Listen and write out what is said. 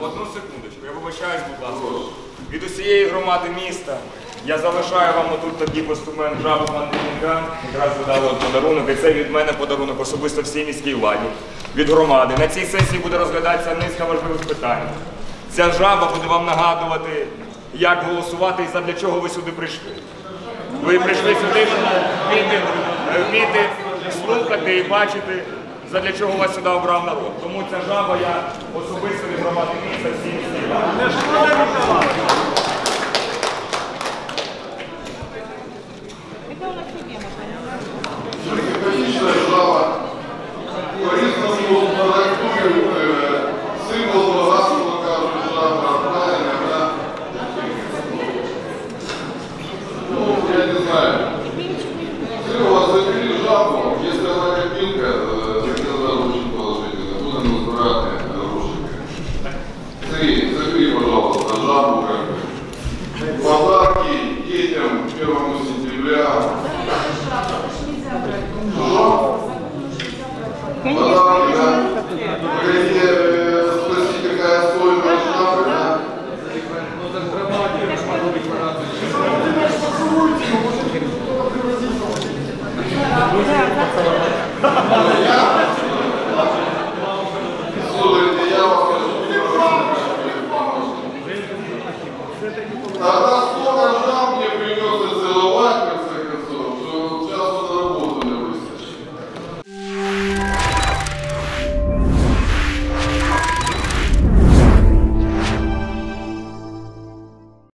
Одну секундочку, я вибачаюсь, будь ласка. Від усієї громади міста я залишаю вам отут тоді постумент жабу Мандрівника. Якраз ви подарунок. І це від мене подарунок особисто всій міській владі. Від громади. На цій сесії буде розглядатися низка важливих питань. Ця жаба буде вам нагадувати, як голосувати і задля чого ви сюди прийшли. Ви прийшли сюди, щоб вміти слухати і бачити задля чого вас сюди обрав народ. Тому ця жаба я особисто від місце всім всім. пожалуйста, жабу как бы. Подарки детям к первому сентября. Что? Подарки, да? Хотите спросить, какая стоимость жабы, да? Ну, так громадки, я могу декларацию. Да, да.